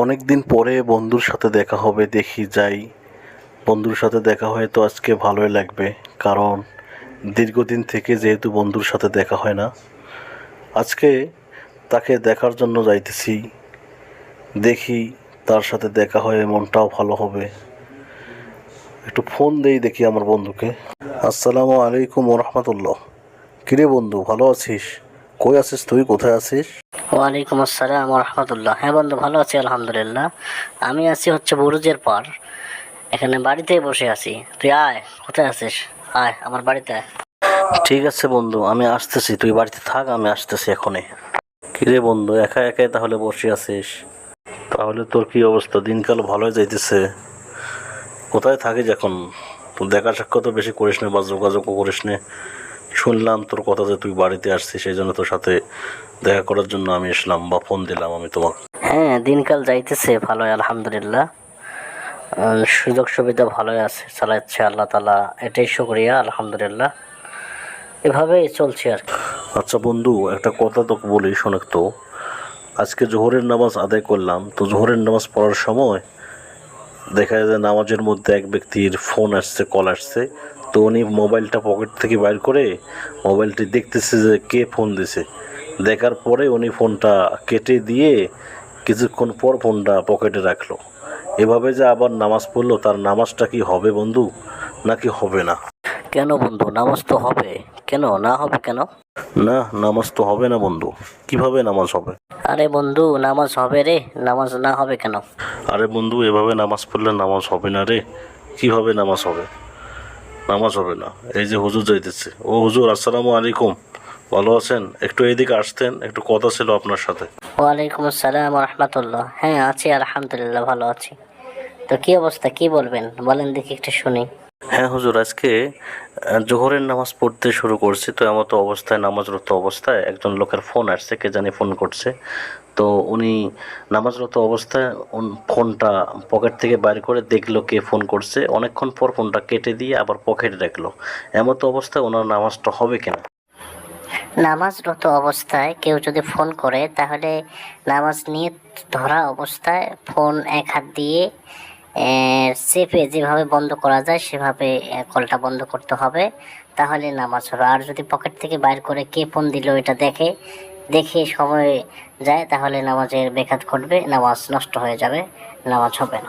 অনেক দিন পরে বন্ধুর সাথে দেখা হবে, দেখি যাই। বন্ধুর সাথে দেখা হয়ে তো আজকে ভালোই লাগবে, কারণ দীর্ঘদিন থেকে যেহেতু বন্ধুর সাথে দেখা হয় না, আজকে তাকে দেখার জন্য যাইতেছি। দেখি তার সাথে দেখা হয়ে মনটাও ভালো হবে। একটু ফোন দেই দেখি আমার বন্ধুকে। আসসালামু আলাইকুম রহমতুল্লাহ। কিরে বন্ধু, ভালো আছিস? কই আছিস তুই? কোথায় আছিস? ওয়ালাইকুম আসসালাম রহমতুল্লাহ। হ্যাঁ বন্ধু ভালো আছি আলহামদুলিল্লাহ। আমি আছি হচ্ছে বুরুজের পার এখানে বাড়িতেই বসে আছি। তুই আয় কোথায় আছিস? আয় আমার বাড়িতে আয়। ঠিক আছে বন্ধু আমি আসতেছি। তুই বাড়িতে থাক আমি আসতেছি এখনই। কিরে বন্ধু একা একাই তাহলে বসে আছিস? তাহলে তোর কি অবস্থা? দিনকাল ভালোই যাইতেছে। কোথায় থাকিস এখন? তো দেখা সাক্ষাৎ তো বেশি করিস না বা যোগাযোগও করিস না। শুনলাম তোর কথা যে তুই বাড়িতে আসছিস সেই জন্য তোর সাথে দেখা করার জন্য আমি এসলাম বা ফোন দিলাম আমি তোমাকে। হ্যাঁ দিনকাল যাইতেছে ভালোই আলহামদুলিল্লাহ। সুযোগ সুবিধা ভালোই আছে চালাচ্ছে আল্লাহ তালা এটাই শুক্রিয়া আলহামদুলিল্লাহ। এভাবেই চলছে আর আচ্ছা বন্ধু একটা কথা তোকে বলি শোনাক তো আজকে জোহরের নামাজ আদায় করলাম তো জোহরের নামাজ পড়ার সময় দেখা যায় যে নামাজের মধ্যে এক ব্যক্তির ফোন আসছে কল আসছে। তো উনি মোবাইলটা পকেট থেকে বাইর করে মোবাইলটি দেখতেছে যে কে ফোন দিছে। দেখার পরে উনি ফোনটা কেটে দিয়ে কিছুক্ষণ পর ফোনটা পকেটে রাখল। এভাবে যে আবার নামাজ পড়ল তার নামাজটা কি হবে বন্ধু নাকি হবে না? কেন বন্ধু নামাজ তো হবে। কেন? না হবে কেন? না নামাজ তো হবে না বন্ধু। কীভাবে নামাজ হবে? আরে বন্ধু নামাজ হবে রে। নামাজ না হবে কেন? আরে বন্ধু এভাবে নামাজ পড়লে নামাজ হবে না রে। কীভাবে নামাজ হবে? নামাজ হবে না। এই যে হুজুর যাইতেছে। ও হুজুর, আসসালামু আলাইকুম। ভালো আছেন? একটু এইদিকে আসতেন, একটু কথা ছিল আপনার সাথে। ওয়ালাইকুম আসসালাম রহমতুল্লাহ। হ্যাঁ আছি আলহামদুলিল্লাহ, ভালো আছি। তো কি অবস্থা? কি বলবেন? বলেন দেখি একটু শুনি। হ্যাঁ হুজুর, আজকে জোহরের নামাজ পড়তে শুরু করছি। তো এমন তো অবস্থায়, নামাজরত অবস্থায় একজন লোকের ফোন আসছে, কে জানি ফোন করছে। তো উনি নামাজরত অবস্থায় ফোনটা পকেট থেকে বাইর করে দেখল কে ফোন করছে। অনেকক্ষণ পর ফোনটা কেটে দিয়ে আবার পকেটে রাখল এমন তো অবস্থায় ওনার নামাজটা হবে কেন? নামাজরত অবস্থায় কেউ যদি ফোন করে, তাহলে নামাজ নিয়ে ধরা অবস্থায় ফোন এক হাত দিয়ে চেপে যেভাবে বন্ধ করা যায়, সেভাবে কলটা বন্ধ করতে হবে। তাহলে নামাজ হলো। আর যদি পকেট থেকে বাইর করে কে ফোন দিল এটা দেখে দেখে সময় যায়, তাহলে নামাজের বেখাত ঘটবে, নামাজ নষ্ট হয়ে যাবে, নামাজ হবে না।